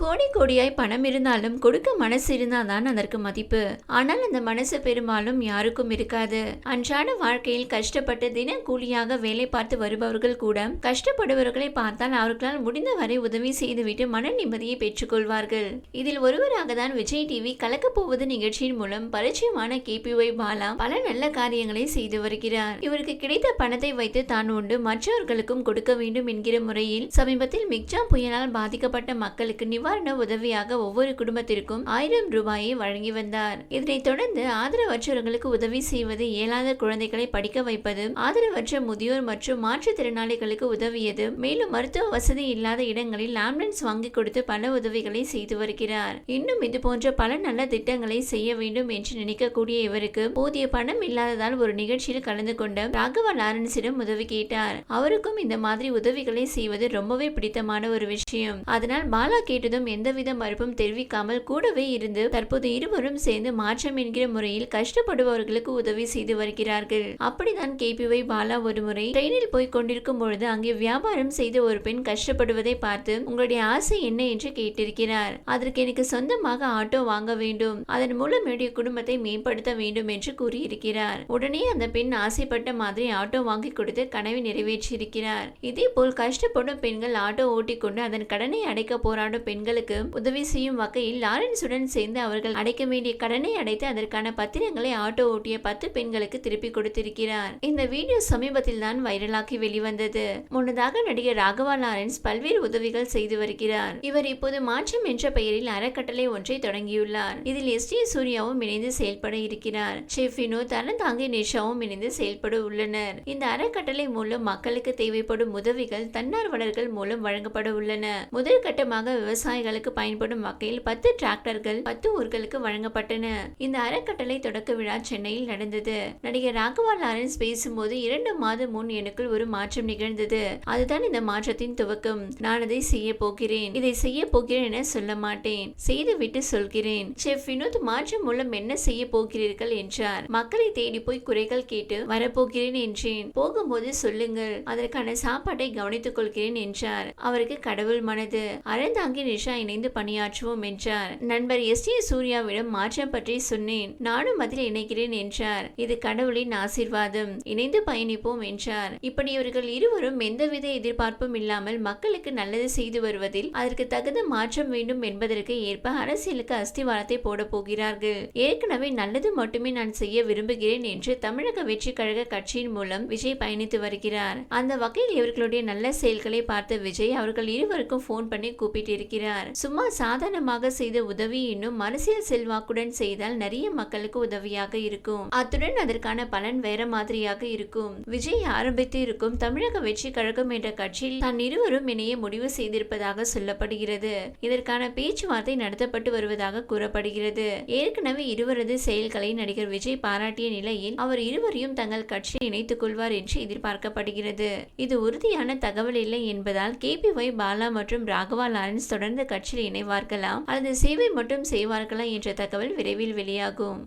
கோடி கோடியாய் பணம் இருந்தாலும் கொடுக்க மனசு இருந்தால்தான் அதற்கு மதிப்பு. ஆனால் அந்த மனசு பெரும்பாலும் யாருக்கும் இருக்காது. அன்றாட வாழ்க்கையில் கஷ்டப்பட்டு தின கூலியாக வேலை பார்த்து வருபவர்கள் கூட கஷ்டப்படுபவர்களை பார்த்தால் அவர்களால் முடிந்த வரை உதவி செய்துவிட்டு மன நிம்மதியை பெற்றுக்கொள்வார்கள். இதில் ஒருவராக தான் விஜய் டிவி கலக்கப் போவது நிகழ்ச்சியின் மூலம் பரிச்சயமான கேபிஒய் பாலா பல நல்ல காரியங்களை செய்து வருகிறார். இவருக்கு கிடைத்த பணத்தை வைத்து தான் உண்டு மற்றவர்களுக்கும் கொடுக்க வேண்டும் என்கிற முறையில் சமீபத்தில் மிக்ஜா புயலால் பாதிக்கப்பட்ட மக்களுக்கு நிவாரண உதவியாக ஒவ்வொரு குடும்பத்திற்கும் ஆயிரம் ரூபாயை வழங்கி வந்தார். இதனைத் தொடர்ந்து ஆதரவற்றவர்களுக்கு உதவி செய்வது இயலாத குழந்தைகளை படிக்க வைப்பது ஆதரவற்ற முதியோர் மற்றும் மாற்றுத்திறனாளிகளுக்கு உதவியது மேலும் மருத்துவ வசதி இல்லாத இடங்களில் ஆம்புலன்ஸ் வாங்கி கொடுத்து பல உதவிகளை செய்து வருகிறார். இன்னும் இது போன்ற பல நல்ல திட்டங்களை செய்ய வேண்டும் என்று நினைக்கக்கூடிய இவருக்கு போதிய பணம் இல்லாததால் ஒரு நிகழ்ச்சியில் கலந்து கொண்ட ராகவ லாரன்ஸிடம் உதவி கேட்டார். அவருக்கும் இந்த மாதிரி உதவிகளை செய்வது ரொம்பவே பிடித்தமான ஒரு விஷயம். அதனால் பாலா கேட்டதும் எந்தவித மறுப்பும் தெரிவிக்காமல் கூடவே இருந்து தற்போது இருவரும் சேர்ந்து மாற்றம் என்கிற முறையில் கஷ்டப்படுபவர்களுக்கு உதவி செய்து வருகிறார்கள். அப்படிதான் கேபிஒய் பாலா ஒரு முறை ட்ரெயினில் போய் கொண்டிருக்கும் பொழுது அங்கே வியாபாரம் செய்த ஒரு பெண் கஷ்டப்படுவதை பார்த்து உங்களுடைய ஆசை என்ன? என்று கேட்டிருக்கிறார். அதற்கு எனக்கு சொந்தமாக ஆட்டோ வாங்க வேண்டும். அதன் மூலம் என்னுடைய குடும்பத்தை மேம்படுத்த வேண்டும் என்று கூறியிருக்கிறார். உடனே அந்த பெண் ஆசைப்பட்ட மாதிரி ஆட்டோ வாங்கி கொடுத்து கனவை நிறைவேற்றியிருக்கிறார். இதே போல் கஷ்டப்படும் பெண்கள் ஆட்டோ ஓட்டிக்கொண்டு அதன் கடனை அடைக்க போராடும் பெண் பெண்களுக்கு உதவி செய்யும் வகையில் லாரன்ஸுடன் சேர்ந்து அவர்கள் அடைக்க வேண்டிய கடனை அடைத்து அதற்கான பத்திரங்களை ஆட்டோ ஓட்டிய பத்து பெண்களுக்கு திருப்பி கொடுத்திருக்கிறார். இந்த வீடியோ சமீபத்தில் தான் வைரலாகி வெளிவந்தது. முன்னதாக நடிகர் ராகவா லாரன்ஸ் பல்வேறு உதவிகள் செய்து வருகிறார். இவர் இப்போது மாற்றம் என்ற பெயரில் அறக்கட்டளை ஒன்றை தொடங்கியுள்ளார். இதில் எஸ் டி சூர்யாவும் இணைந்து செயல்பட இருக்கிறார். ஷெஃப் வினோத் அனந்தாங்கி நிஷாவும் இணைந்து செயல்பட உள்ளனர். இந்த அறக்கட்டளை மூலம் மக்களுக்கு தேவைப்படும் உதவிகள் தன்னார்வலர்கள் மூலம் வழங்கப்பட உள்ளன. முதல் கட்டமாக விவசாய விவசாயிகளுக்கு பயன்படும் வகையில் பத்து டிராக்டர்கள் பத்து ஊர்களுக்கு வழங்கப்பட்டன. இந்த அறக்கட்டளை தொடக்க விழா சென்னையில் நடந்தது. நடிகர் ராகவா லாரன்ஸ் பேசும்போது இரண்டு மாதம் முன் எனக்குள் ஒரு மாற்றம் நிகழ்ந்தது. அதுதான் இந்த மாற்றத்தின் துவக்கம். நான் அதை செய்ய போகிறேன். இதை செய்ய போகிறேன் என சொல்ல மாட்டேன். செய்துவிட்டு சொல்கிறேன். செஃப் வினோத் மாற்றம் மூலம் என்ன செய்ய போகிறீர்கள் என்றார். மக்களை தேடி போய் குறைகள் கேட்டு வரப்போகிறேன் என்றேன். போகும்போது சொல்லுங்கள். அதற்கான சாப்பாட்டை கவனித்துக் கொள்கிறேன் என்றார். அவருக்கு கடவுள் மனது. அறந்தாங்கி நிஷா இணைந்து பணியாற்றுவோம் என்றார். நண்பர் எஸ் ஏ சூர்யாவிடம் மாற்றம் பற்றி சொன்னேன். நானும் அதில் இணைகிறேன் என்றார். இது கடவுளின் ஆசீர்வாதம். இணைந்து பயணிப்போம் என்றார். இப்படி இவர்கள் இருவரும் எந்தவித எதிர்பார்ப்பும் இல்லாமல் மக்களுக்கு நல்லது செய்து வருவதில் அதற்கு தகுந்த மாற்றம் வேண்டும் என்பதற்கு ஏற்ப அரசியலுக்கு அஸ்திவாரத்தை போட போகிறார்கள். ஏற்கனவே நல்லது மட்டுமே நான் செய்ய விரும்புகிறேன் என்று தமிழக வெற்றி கழக கட்சியின் மூலம் விஜய் பயணித்து வருகிறார். அந்த வகையில் இவர்களுடைய நல்ல செயல்களை பார்த்த விஜய் அவர்கள் இருவருக்கும் போன் பண்ணி கூப்பிட்டு கூறினார். சும்மா சாதாரணமாக செய்த உதவி இன்னும் அரசியல் செல்வாக்குடன் செய்தால் நிறைய மக்களுக்கு உதவியாக இருக்கும். அத்துடன் அதற்கான பலன் வேற மாதிரியாக இருக்கும். விஜய் ஆரம்பித்து இருக்கும் தமிழக வெற்றி கழகம் என்ற கட்சியில் தான் இருவரும் இணைய முடிவு செய்திருப்பதாக சொல்லப்படுகிறது. இதற்கான பேச்சுவார்த்தை நடத்தப்பட்டு வருவதாக கூறப்படுகிறது. ஏற்கனவே இருவரது செயல்களை நடிகர் விஜய் பாராட்டிய நிலையில் அவர் இருவரையும் தங்கள் கட்சியில் இணைத்துக் கொள்வார் என்று எதிர்பார்க்கப்படுகிறது. இது உறுதியான தகவல் இல்லை என்பதால் கேபிஒய் பாலா மற்றும் ராகவா லாரன்ஸ் தொடர்ந்து கட்சியில் இணைவார்களா? அல்லது சேவை மட்டும் செய்வார்களா? என்ற தகவல் விரைவில் வெளியாகும்.